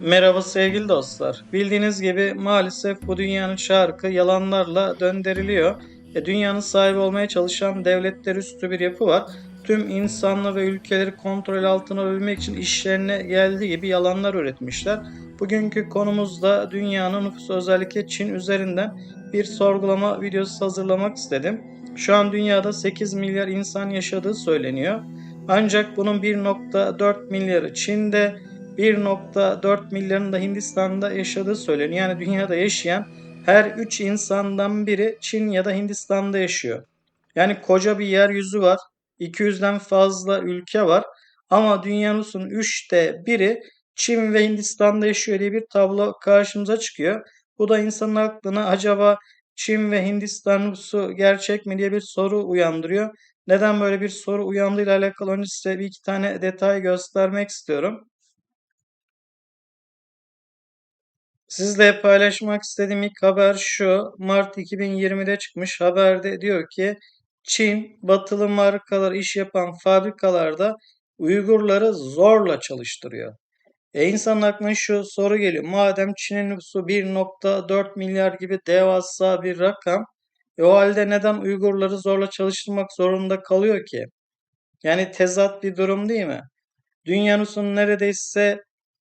Merhaba sevgili dostlar. Bildiğiniz gibi maalesef bu dünyanın şarkı yalanlarla döndürülüyor. E, dünyanın sahibi olmaya çalışan devletler üstü bir yapı var. Tüm insanlığı ve ülkeleri kontrol altına alabilmek için işlerine geldiği gibi yalanlar üretmişler. Bugünkü konumuzda dünyanın nüfusu özellikle Çin üzerinden bir sorgulama videosu hazırlamak istedim. Şu an dünyada 8 milyar insan yaşadığı söyleniyor. Ancak bunun 1.4 milyarı Çin'de, 1.4 milyarın da Hindistan'da yaşadığı söyleniyor. Yani dünyada yaşayan her 3 insandan biri Çin ya da Hindistan'da yaşıyor. Yani koca bir yeryüzü var. 200'den fazla ülke var. Ama dünyanın 3'te biri Çin ve Hindistan'da yaşıyor diye bir tablo karşımıza çıkıyor. Bu da insanın aklına acaba Çin ve Hindistan nüfusu gerçek mi diye bir soru uyandırıyor. Neden böyle bir soru uyandığıyla alakalı önce size bir iki tane detay göstermek istiyorum. Sizle paylaşmak istediğim ilk haber şu. Mart 2020'de çıkmış haberde diyor ki Çin batılı markalar iş yapan fabrikalarda Uygurları zorla çalıştırıyor. E insanın aklına şu soru geliyor. Madem Çin'in nüfusu 1.4 milyar gibi devasa bir rakam, e o halde neden Uygurları zorla çalıştırmak zorunda kalıyor ki? Yani tezat bir durum değil mi? Dünya nüfusunun neredeyse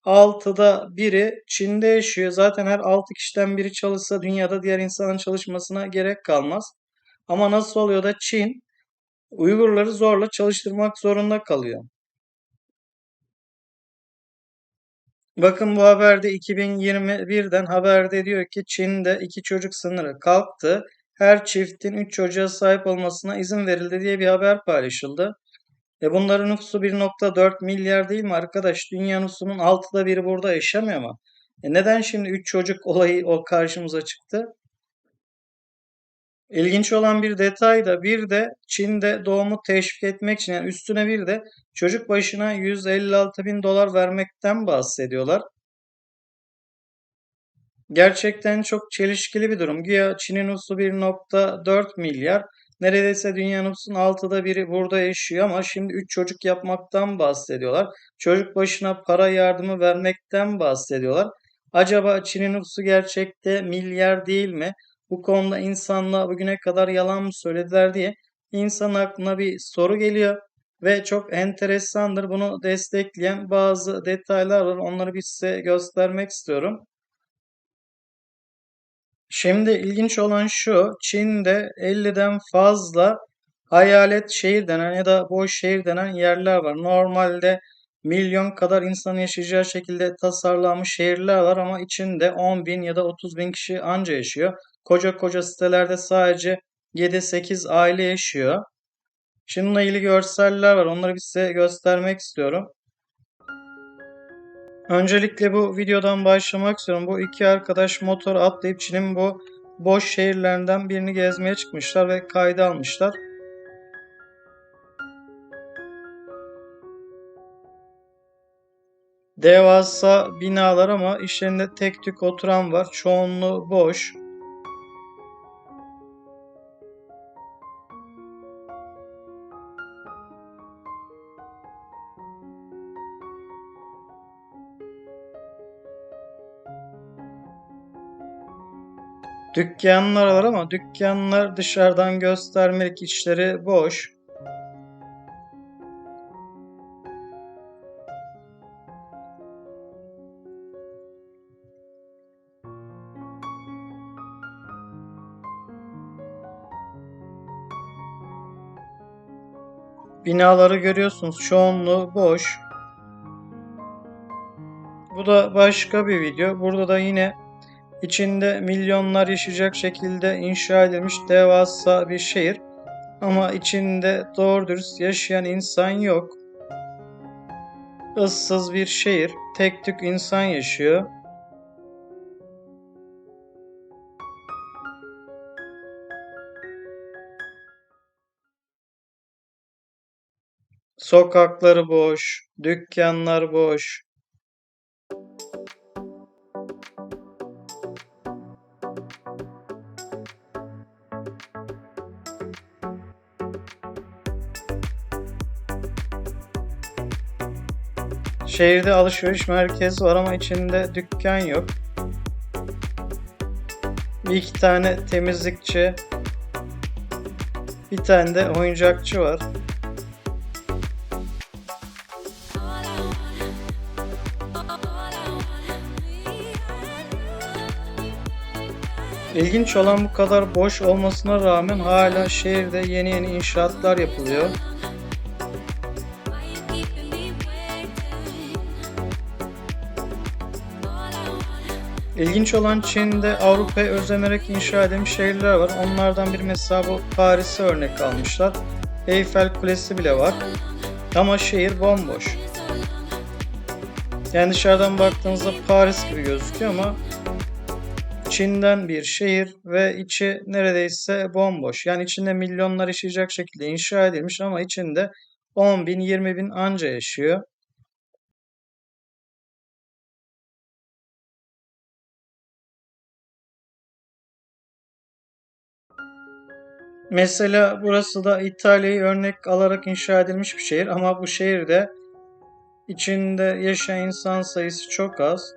6'da biri Çin'de yaşıyor. Zaten her 6 kişiden biri çalışsa dünyada diğer insanın çalışmasına gerek kalmaz. Ama nasıl oluyor da Çin Uygurları zorla çalıştırmak zorunda kalıyor? Bakın bu haberde 2021'den haberde diyor ki Çin'de iki çocuk sınırı kalktı. Her çiftin 3 çocuğa sahip olmasına izin verildi diye bir haber paylaşıldı. E bunların nüfusu 1.4 milyar değil mi arkadaş? Dünya nüfusunun 6'da biri burada yaşamıyor mu? E neden şimdi 3 çocuk olayı o karşımıza çıktı? İlginç olan bir detay da bir de Çin'de doğumu teşvik etmek için yani üstüne bir de çocuk başına 156 bin dolar vermekten bahsediyorlar. Gerçekten çok çelişkili bir durum. Güya Çin'in nüfusu 1.4 milyar. Neredeyse dünya nüfusunun altıda biri burada yaşıyor ama şimdi 3 çocuk yapmaktan bahsediyorlar. Çocuk başına para yardımı vermekten bahsediyorlar. Acaba Çin'in nüfusu gerçekte milyar değil mi? Bu konuda insanlığa bugüne kadar yalan mı söylediler diye insan aklına bir soru geliyor. Ve çok enteresandır. Bunu destekleyen bazı detaylar var. Onları bir size göstermek istiyorum. Şimdi ilginç olan şu, Çin'de 50'den fazla hayalet şehir denen ya da boş şehir denen yerler var. Normalde milyon kadar insan yaşayacağı şekilde tasarlanmış şehirler var ama içinde 10 bin ya da 30 bin kişi anca yaşıyor. Koca koca sitelerde sadece 7-8 aile yaşıyor. Şimdi bununla ilgili görseller var. Onları bir size göstermek istiyorum. Öncelikle bu videodan başlamak istiyorum. Bu iki arkadaş motor atlayıp Çin'in bu boş şehirlerinden birini gezmeye çıkmışlar ve kayda almışlar. Devasa binalar ama işlerinde tek tük oturan var. Çoğunluğu boş. Dükkanlar var ama dükkanlar dışarıdan göstermelik içleri boş. Binaları görüyorsunuz çoğunluğu boş. Bu da başka bir video. Burada da yine İçinde milyonlar yaşayacak şekilde inşa edilmiş devasa bir şehir. Ama içinde doğru dürüst yaşayan insan yok. Issız bir şehir. Tek tük insan yaşıyor. Sokakları boş, dükkanlar boş. Şehirde alışveriş merkezi var ama içinde dükkan yok. Bir iki tane temizlikçi, bir tane de oyuncakçı var. İlginç olan bu kadar boş olmasına rağmen hala şehirde yeni yeni inşaatlar yapılıyor. İlginç olan Çin'de Avrupa'ya özenerek inşa edilmiş şehirler var. Onlardan bir mesela bu Paris'i örnek almışlar. Eyfel Kulesi bile var. Ama şehir bomboş. Yani dışarıdan baktığınızda Paris gibi gözüküyor ama Çin'den bir şehir ve içi neredeyse bomboş. Yani içinde milyonlar yaşayacak şekilde inşa edilmiş ama içinde 10 bin 20 bin anca yaşıyor. Mesela burası da İtalya'yı örnek alarak inşa edilmiş bir şehir ama bu şehirde içinde yaşayan insan sayısı çok az.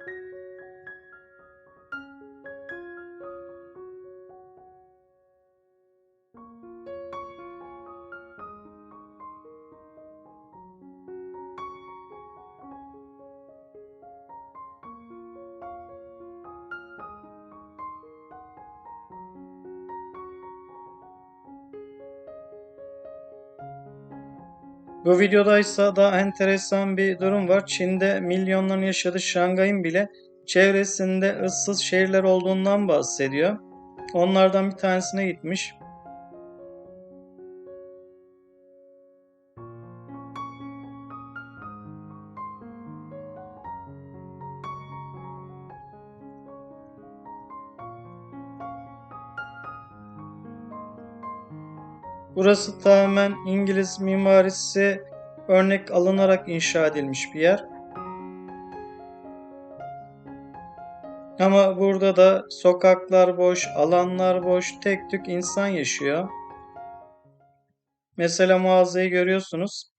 Bu videoda ise daha enteresan bir durum var. Çin'de milyonların yaşadığı Şangay'ın bile çevresinde ıssız şehirler olduğundan bahsediyor. Onlardan bir tanesine gitmiş. Burası tamamen İngiliz mimarisi örnek alınarak inşa edilmiş bir yer. Ama burada da sokaklar boş, alanlar boş, tek tük insan yaşıyor. Mesela mağazayı görüyorsunuz.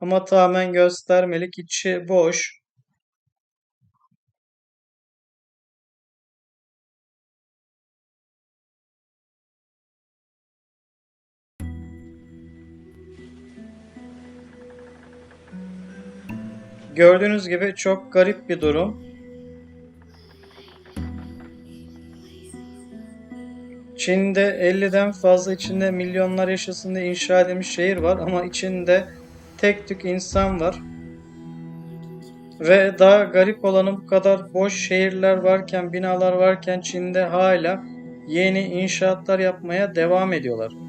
Ama tamamen göstermelik, içi boş. Gördüğünüz gibi çok garip bir durum. Çin'de 50'den fazla içinde milyonlar yaşasın diye inşa edilmiş şehir var ama içinde tek tük insan var. Ve daha garip olanı bu kadar boş şehirler varken, binalar varken Çin'de hala yeni inşaatlar yapmaya devam ediyorlar.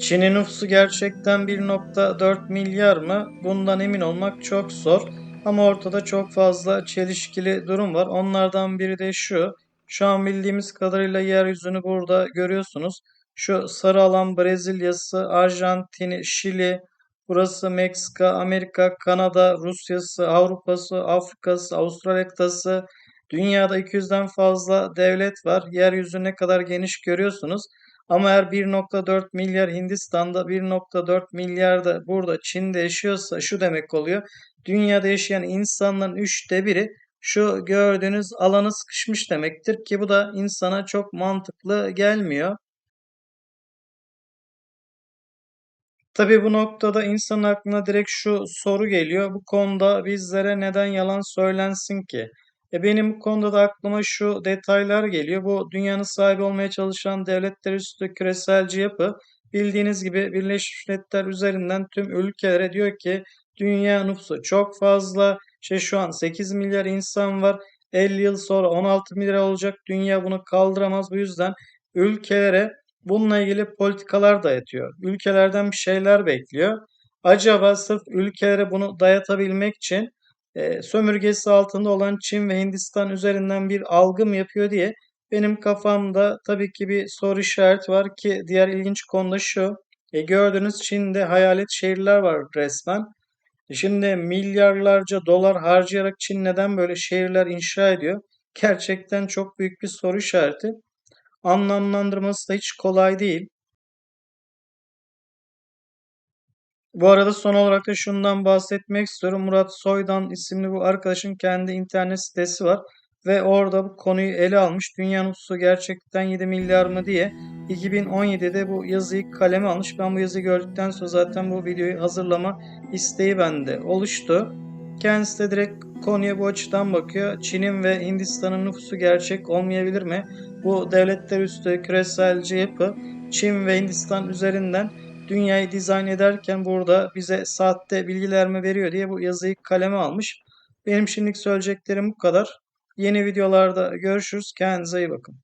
Çin'in nüfusu gerçekten 1.4 milyar mı? Bundan emin olmak çok zor. Ama ortada çok fazla çelişkili durum var. Onlardan biri de şu. Şu an bildiğimiz kadarıyla yeryüzünü burada görüyorsunuz. Şu sarı alan Brezilya'sı, Arjantin'i, Şili, burası Meksika, Amerika, Kanada, Rusya'sı, Avrupa'sı, Afrika'sı, Avustralya kıtası. Dünyada 200'den fazla devlet var. Yeryüzü ne kadar geniş görüyorsunuz. Ama eğer 1.4 milyar Hindistan'da 1.4 milyar da burada Çin'de yaşıyorsa şu demek oluyor. Dünyada yaşayan insanların üçte biri şu gördüğünüz alanı sıkışmış demektir ki bu da insana çok mantıklı gelmiyor. Tabii bu noktada insan aklına direkt şu soru geliyor. Bu konuda bizlere neden yalan söylensin ki? E benim bu konuda da aklıma şu detaylar geliyor. Bu dünyanın sahibi olmaya çalışan devletler üstü küreselci yapı bildiğiniz gibi Birleşmiş Milletler üzerinden tüm ülkelere diyor ki dünya nüfusu çok fazla. İşte şu an 8 milyar insan var. 50 yıl sonra 16 milyar olacak. Dünya bunu kaldıramaz. Bu yüzden ülkelere bununla ilgili politikalar dayatıyor. Ülkelerden bir şeyler bekliyor. Acaba sırf ülkelere bunu dayatabilmek için e, sömürgesi altında olan Çin ve Hindistan üzerinden bir algı mı yapıyor diye benim kafamda tabii ki bir soru işareti var ki diğer ilginç konu da şu. E, gördüğünüz Çin'de hayalet şehirler var resmen. E, şimdi milyarlarca dolar harcayarak Çin neden böyle şehirler inşa ediyor? Gerçekten çok büyük bir soru işareti. Anlamlandırması da hiç kolay değil. Bu arada son olarak da şundan bahsetmek istiyorum. Murat Soydan isimli bu arkadaşın kendi internet sitesi var. Ve orada bu konuyu ele almış. Dünya nüfusu gerçekten 7 milyar mı diye 2017'de bu yazıyı kaleme almış. Ben bu yazıyı gördükten sonra zaten bu videoyu hazırlama isteği bende oluştu. Kendisi de direkt konuya bu açıdan bakıyor. Çin'in ve Hindistan'ın nüfusu gerçek olmayabilir mi? Bu devletler üstü küreselci yapı Çin ve Hindistan üzerinden dünyayı dizayn ederken burada bize saatte bilgiler mi veriyor diye bu yazıyı kaleme almış. Benim şimdilik söyleyeceklerim bu kadar. Yeni videolarda görüşürüz. Kendinize iyi bakın.